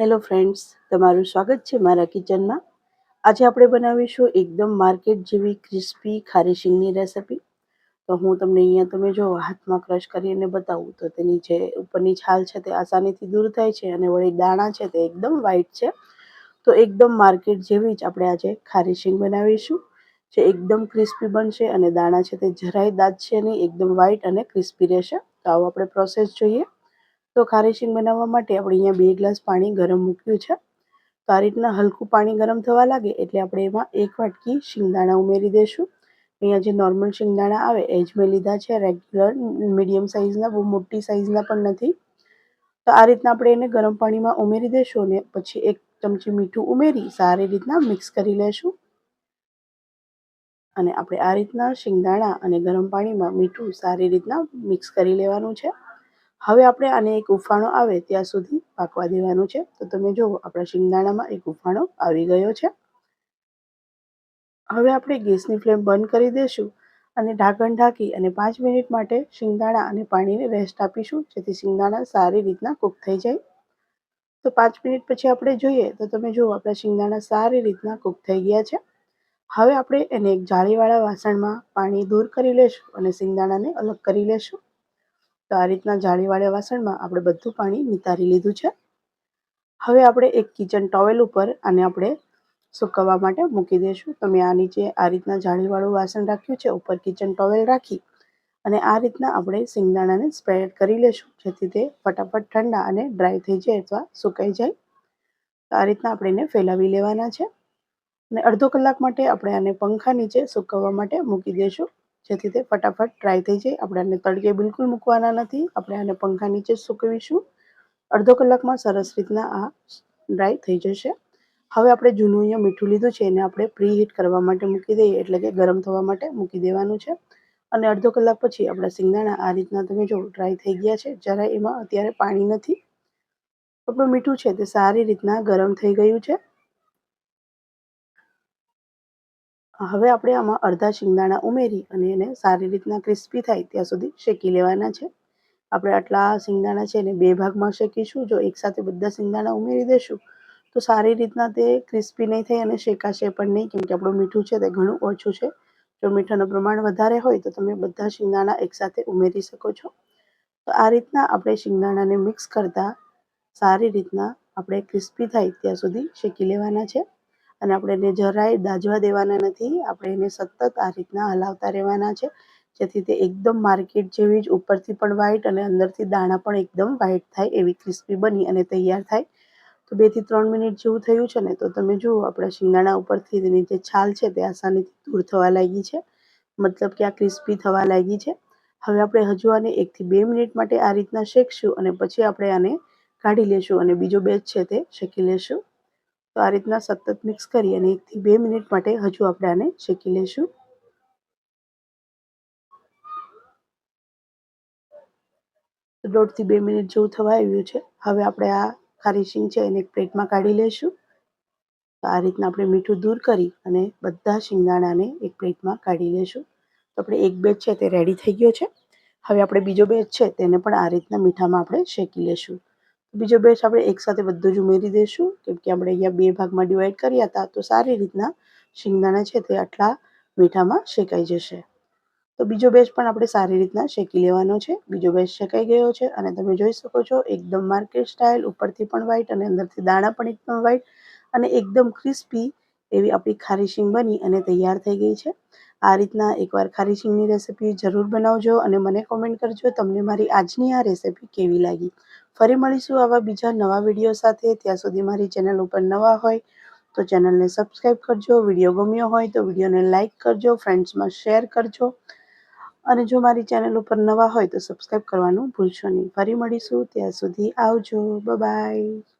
Hello friends, તમારું સ્વાગત છે મારા કિચનમાં. આજે આપણે બનાવીશું એકદમ માર્કેટ જેવી ક્રિસ્પી ખારી શીંગની રેસિપી. તો હું તમને અહીંયા તમે જો હાથમાં ક્રશ કરીને બતાવું, તો તેની જે ઉપરની છાલ છે તે આસાનીથી દૂર થાય છે અને વળી દાણા છે તે એકદમ વ્હાઈટ છે. તો એકદમ માર્કેટ જેવી જ આપણે આજે ખારી શીંગ બનાવીશું, જે એકદમ ક્રિસ્પી બનશે અને દાણા છે તે જરાય દાંત છે નહીં, એકદમ વ્હાઈટ અને ક્રિસ્પી રહેશે. તો આવો આપણે પ્રોસેસ જોઈએ. તો ખારી શીંગ બનાવવા માટે આપણે અહીંયા બે ગ્લાસ પાણી ગરમ મૂક્યું છે. તો આ રીતના હલકું પાણી ગરમ થવા લાગે એટલે આપણે એમાં એક વાટકી શિંગદાણા ઉમેરી દઈશું અહીંયા જે નોર્મલ શિંગદાણા આવે એ જ મેં લીધા છે. રેગ્યુલર મીડિયમ સાઇઝના બહુ મોટી સાઇઝના પણ નથી. તો આ રીતના આપણે એને ગરમ પાણીમાં ઉમેરી દઈશું અને પછી એક ચમચી મીઠું ઉમેરી સારી રીતના મિક્સ કરી લેશું. અને આપણે આ રીતના શિંગદાણા અને ગરમ પાણીમાં મીઠું સારી રીતના મિક્સ કરી લેવાનું છે. હવે આપણે આને એક ઉફાણો આવે ત્યાં સુધી પાકવા દેવાનું છે. તો તમે જુઓ આપણા શિંગદાણામાં એક ઉફાણો આવી ગયો છે. હવે આપણે ગેસની ફ્લેમ બંધ કરી દઈશું અને ઢાંકણ ઢાંકી અને પાંચ મિનિટ માટે શિંગદાણા અને પાણીને રેસ્ટ આપીશું, જેથી શિંગદાણા સારી રીતના કૂક થઈ જાય. તો પાંચ મિનિટ પછી આપણે જોઈએ, તો તમે જુઓ આપણા શિંગદાણા સારી રીતના કૂક થઈ ગયા છે. હવે આપણે એને એક જાળીવાળા વાસણમાં પાણી દૂર કરી લેશું અને શિંગદાણાને અલગ કરી લેશું. તો આ રીતના જાળીવાળા વાસણમાં આપણે બધું પાણી નિતારી લીધું છે. હવે આપણે એક કિચન ટોવેલ ઉપર આને આપણે સુકવવા માટે મૂકી દઈશું. તો મેં આ નીચે આ રીતના જાળીવાળું વાસણ રાખ્યું છે, ઉપર કિચન ટોવેલ રાખી અને આ રીતના આપણે સિંગદાણાને સ્પ્રેડ કરી લેશું, જેથી તે ફટાફટ ઠંડા અને ડ્રાય થઈ જાય અથવા સુકાઈ જાય. તો આ રીતના આપણે એને ફેલાવી લેવાના છે. અને અડધો કલાક માટે આપણે આને પંખા નીચે સુકવવા માટે મૂકી દઈશું. જેથી તે ફટાફટ ડ્રાય થઈ જાય. આપણે આને તડકે બિલકુલ મૂકવાના નથી. આપણે આને પંખા નીચે સૂકવીશું. અડધો કલાકમાં સરસ રીતના આ ડ્રાય થઈ જશે. હવે આપણે જૂનું અહીંયા મીઠું લીધું છે, એને આપણે પ્રી હીટ કરવા માટે મૂકી દઈએ, એટલે કે ગરમ થવા માટે મૂકી દેવાનું છે. અને અડધો કલાક પછી આપણા સિંગદાણા આ રીતના તમે જો ડ્રાય થઈ ગયા છે, જરાય એમાં અત્યારે પાણી નથી. આપણું મીઠું છે તે સારી રીતના ગરમ થઈ ગયું છે. હવે આપણે આમાં અડધા શિંગદાણા ઉમેરી અને એને સારી રીતના ક્રિસ્પી થાય ત્યાં સુધી શેકી લેવાના છે. આપણે આટલા શિંગદાણા છે એને બે ભાગમાં શેકીશું. જો એકસાથે બધા શિંગદાણા ઉમેરી દઈશું તો સારી રીતના તે ક્રિસ્પી નહીં થાય અને શેકાશે પણ નહીં, કેમ કે આપણું મીઠું છે તે ઘણું ઓછું છે. જો મીઠાનું પ્રમાણ વધારે હોય તો તમે બધા શિંગદાણા એકસાથે ઉમેરી શકો છો. તો આ રીતના આપણે શિંગદાણાને મિક્સ કરતાં સારી રીતના આપણે ક્રિસ્પી થાય ત્યાં સુધી શેકી લેવાના છે. અને આપણે એને જરાય દાજવા દેવાના નથી. આપણે એને સતત આ રીતના હલાવતા રહેવાના છે. જેથી તે એકદમ માર્કેટ જેવી જ ઉપરથી પણ વ્હાઈટ અને અંદરથી દાણા પણ એકદમ વ્હાઈટ થાય એવી ક્રિસ્પી બની અને તૈયાર થાય. તો બેથી ત્રણ મિનિટ જેવું થયું છે ને, તો તમે જુઓ આપણા શિંગાણા ઉપરથી તેની જે છાલ છે તે આસાનીથી દૂર થવા લાગી છે. મતલબ કે આ ક્રિસ્પી થવા લાગી છે. હવે આપણે હજુ આને એકથી બે મિનિટ માટે આ રીતના શેકશું અને પછી આપણે આને કાઢી લેશું અને બીજો બેચ છે તે શેકી લેશું. તો આ રીતના સતત મિક્સ કરી અને એકથી બે મિનિટ માટે હજુ આપણે આને શેકી લઈશું દોઢથી બે મિનિટ જેવું થવા આવ્યું છે. હવે આપણે આ ખારી શીંગ છે એને એક પ્લેટમાં કાઢી લઈશું તો આ રીતના આપણે મીઠું દૂર કરી અને બધા શિંગદાણાને એક પ્લેટમાં કાઢી લઈશું તો આપણે એક બેચ છે તે રેડી થઈ ગયો છે. હવે આપણે બીજો બેચ છે તેને પણ આ રીતના મીઠામાં આપણે શેકી લઈશું બીજો બેચ આપણે એકસાથે બધું જ ઉમેરી દઈશું. કેમ કે આપણે અહીંયા બે ભાગમાં ડિવાઈડ કર્યા હતા, તો સારી રીતના શિંગદાણા છે તે આટલા મીઠામાં શેકાઈ જશે. તો બીજો બેચ પણ આપણે સારી રીતના શેકી લેવાનો છે. બીજો બેચ શેકાઈ ગયો છે અને તમે જોઈ શકો છો એકદમ માર્કેટ સ્ટાઇલ ઉપરથી પણ વ્હાઈટ અને અંદરથી દાણા પણ એકદમ વ્હાઈટ અને એકદમ ક્રિસ્પી એવી આપણી ખારી શીંગ બની અને તૈયાર થઈ ગઈ છે. આ રીતના એકવાર ખારી શીંગની રેસીપી જરૂર બનાવજો અને મને કોમેન્ટ કરજો તમને મારી આજની આ રેસીપી કેવી લાગી. ફરી મળીશું આવા બીજા નવા વીડિયો સાથે. ત્યાં સુધી મારી ચેનલ ઉપર નવા હોય તો ચેનલને સબસ્ક્રાઈબ કરજો. વીડિયો ગમ્યો હોય તો વિડીયોને લાઇક કરજો. ફ્રેન્ડ્સમાં શેર કરજો. અને જો મારી ચેનલ ઉપર નવા હોય તો સબસ્ક્રાઈબ કરવાનું ભૂલશો નહીં. ફરી મળીશું. ત્યાં સુધી આવજો. બાય